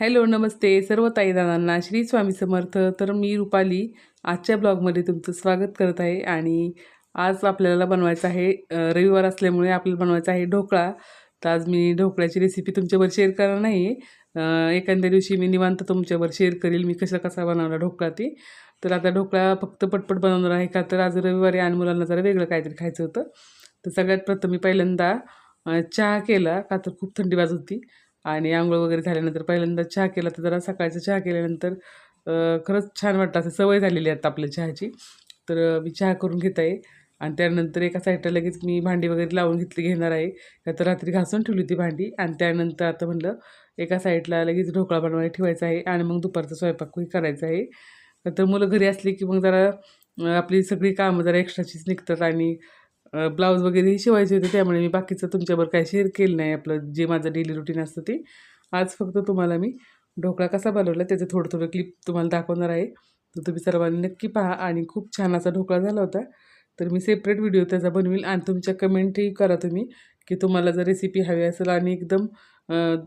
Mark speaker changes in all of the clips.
Speaker 1: Hello नमस्ते. सर्व ताईदानांना श्री स्वामी समर्थ. तर मी रुपाली आजच्या ब्लॉगमध्ये तुमचं स्वागत करत आहे आणि आज आपल्याला बनवायचं आहे रविवार असल्यामुळे आपल्याला बनवायचं आहे ढोकळा. तर आज मी ढोकळ्याची रेसिपी तुमच्यावर शेअर करणार नाही. आहे एखाद्या दिवशी मी निवांत तुमच्यावर शेअर करेल मी कसा कसा बनवला ढोकळा ते. तर आता ढोकळा फक्त पटपट बनवणार आहे का? तर आज रविवारी आणि मुलांना जरा वेगळं काहीतरी खायचं होतं. तर सगळ्यात प्रथम मी पहिल्यांदा चहा केला. का तर खूप थंडी वाज होती. आणि आंघोळ वगैरे झाल्यानंतर पहिल्यांदा चहा केला तर जरा सकाळचा चहा केल्यानंतर खरंच छान वाटतं असं सवय झालेली आहे आता आपल्या चहाची. तर मी चहा करून घेत आहे. आणि त्यानंतर एका साईडला लगेच मी भांडी वगैरे लावून घेतली घेणार आहे. का तर रात्री घासून ठेवली होती भांडी. आणि त्यानंतर आता म्हणलं एका साईडला लगेच ढोकळा बनवायला ठेवायचा आहे. आणि मग दुपारचा स्वयंपाकही करायचा आहे. तर मुलं घरी असली की मग जरा आपली सगळी कामं जरा एक्स्ट्राचीच निघतात. आणि ब्लाऊज वगैरेही शिवायचे होते त्यामुळे मी बाकीचं तुमच्यावर काय शेअर केलं नाही. आपलं जे माझं डेली रुटीन असतं ते. आज फक्त तुम्हाला मी ढोकळा कसा बनवला त्याचं थोडं थोडं क्लिप तुम्हाला दाखवणार आहे. तर तुम्ही सर्वांनी नक्की पहा. आणि खूप छान असा ढोकळा झाला होता. तर मी सेपरेट व्हिडिओ त्याचा बनवील आणि तुमच्या कमेंटही करा तुम्ही की तुम्हाला जर रेसिपी हवी असेल आणि एकदम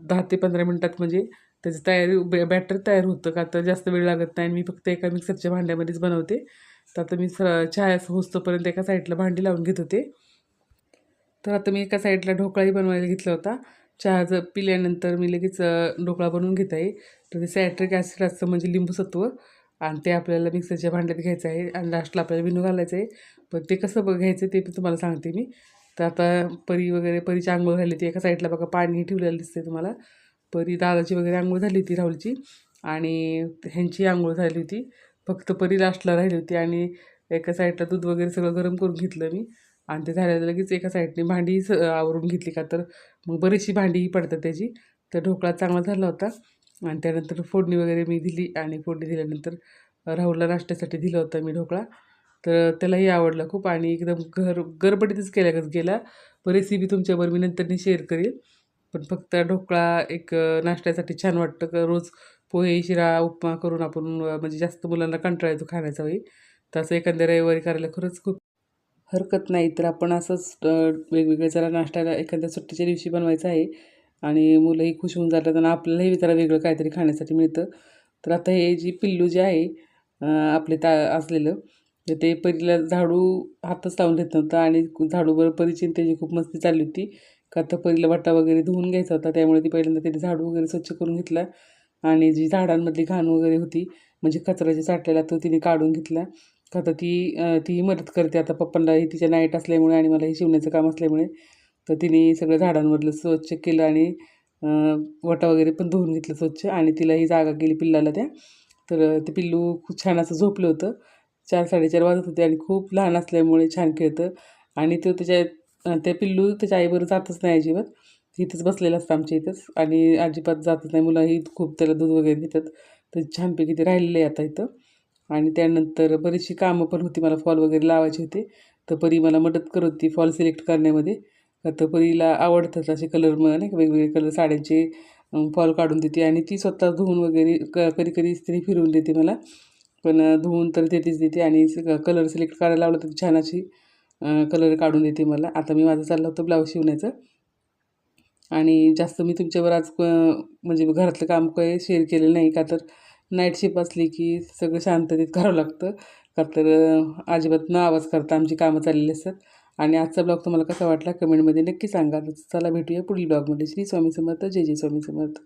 Speaker 1: दहा ते पंधरा मिनटात म्हणजे त्याची तयारी बॅटर तयार होतं का? तर जास्त वेळ लागत नाही आणि मी फक्त एका मिक्सरच्या भांड्यामध्येच बनवते. तर आता मी स चहा होस्तोपर्यंत एका साईडला भांडी लावून घेत होते. तर आता मी एका साईडला ढोकळाही बनवायला घेतला होता. चहाचं पिल्यानंतर मी लगेच ढोकळा बनवून घेत आहे. तर ते सॅट्रिक ॲसिड असतं म्हणजे लिंबूसत्व आणि ते आपल्याला मिक्सरच्या भांड्यात घ्यायचं आहे आणि लास्टला आपल्याला विनू घालायचं आहे. पण ते कसं बघ घ्यायचं ते पण तुम्हाला सांगते मी. तर आता परी वगैरे परीची आंघोळ झाली होती एका साईडला बघा पाणी ठेवलेलं दिसते तुम्हाला. परी दादाची वगैरे आंघोळ झाली होती राहुलची आणि ह्यांची आंघोळ झाली होती. फक्त परी लास्टला राहिली होती आणि एका साईडला दूध वगैरे सगळं गरम करून घेतलं मी. आणि ते झाल्यावर लगेच एका साईडने भांडी स आवरून घेतली का तर मग बरीचशी भांडीही पडतात त्याची. तर ढोकळा चांगला झाला होता. आणि त्यानंतर फोडणी वगैरे मी दिली आणि फोडणी दिल्यानंतर राहुलला नाश्त्यासाठी दिलं होतं मी ढोकळा. तर त्यालाही आवडला खूप आणि एकदम घर गरबडीतच केल्यागत गेला. रेसिपी तुमच्यावर मी नंतर शेअर करेल पण फक्त ढोकळा एक नाश्त्यासाठी छान वाटतं का रोज पोहे शिरा उपमा करून आपण म्हणजे जास्त मुलांना कंटाळा येतो खाण्याचा वेळी तर असं एखाद्या रविवारी करायला खरंच खूप हरकत नाही. तर आपण असंच वेगवेगळे जरा नाश्त्याला एखाद्या सुट्टीच्या दिवशी बनवायचं आहे. आणि मुलंही खुश होऊन जातात आणि आपल्यालाही जरा वेगळं काहीतरी खाण्यासाठी मिळतं. तर आता हे जी पिल्लू जे आहे आपले ता असलेलं तर ते परीला झाडू हातच लावून देत नव्हतं आणि झाडूवर परीची त्याची खूप मस्ती चालली होती. का तर परीला वाटा वगैरे धुवून घ्यायचा होता त्यामुळे ती पहिल्यांदा त्याने झाडू वगैरे स्वच्छ करून घेतला. आणि जी झाडांमधली घाण वगैरे होती म्हणजे कचरा जे साठलेला तो तिने काढून घेतला. का तर ती तीही ती मदत करते आता पप्पांनाही तिच्या नाईट असल्यामुळे आणि मला हे शिवण्याचं काम असल्यामुळे. तर तिने सगळं झाडांमधलं स्वच्छ केलं आणि वटा वगैरे पण धुवून घेतलं स्वच्छ आणि तिला ही जागा केली पिल्लाला त्या. तर ते पिल्लू खूप छान असं झोपलं होतं. चार साडेचार वाजत होते आणि खूप लहान असल्यामुळे छान खेळतं. आणि तो त्याच्या त्या पिल्लू त्याच्या आईबरोबर जातच नाही अजिबात. इथंच बसलेलं असतं आमच्या इथंच. आणि अजिबात जातच नाही. मुलंही खूप त्याला दूध वगैरे देतात. तर छानपैकी ते राहिलेलं आहे आता इथं. आणि त्यानंतर बरीचशी कामं पण होती. मला फॉल वगैरे लावायचे होते. तर परी मला मदत करत होती फॉल सिलेक्ट करण्यामध्ये. तर परीला आवडतात असे कलर मग नाही का वेगवेगळे कलर साड्यांचे फॉल काढून देते. आणि ती स्वतः धुवून वगैरे क कधी कधी इस्त्री फिरवून देते मला. पण धुवून तर देतेच देते. आणि कलर सिलेक्ट करायला लावलं तर छान अशी कलर काढून देते मला. आता मी माझं चाललं होतं ब्लाऊज शिवण्याचं. आणि जास्त मी तुमच्यावर आज म्हणजे घरातलं काम काही शेअर केलेलं नाही का तर नाईट शिफ्ट असली की सगळं शांततेत करावं लागतं. का तर अजिबात न आवाज करता आमची कामं चाललेली असतात. आणि आजचा ब्लॉग तुम्हाला कसा वाटला? कमेंटमध्ये नक्की सांगा. चला भेटूया पुढील ब्लॉगमध्ये श्री स्वामी समर्थ. जय जय स्वामी समर्थ.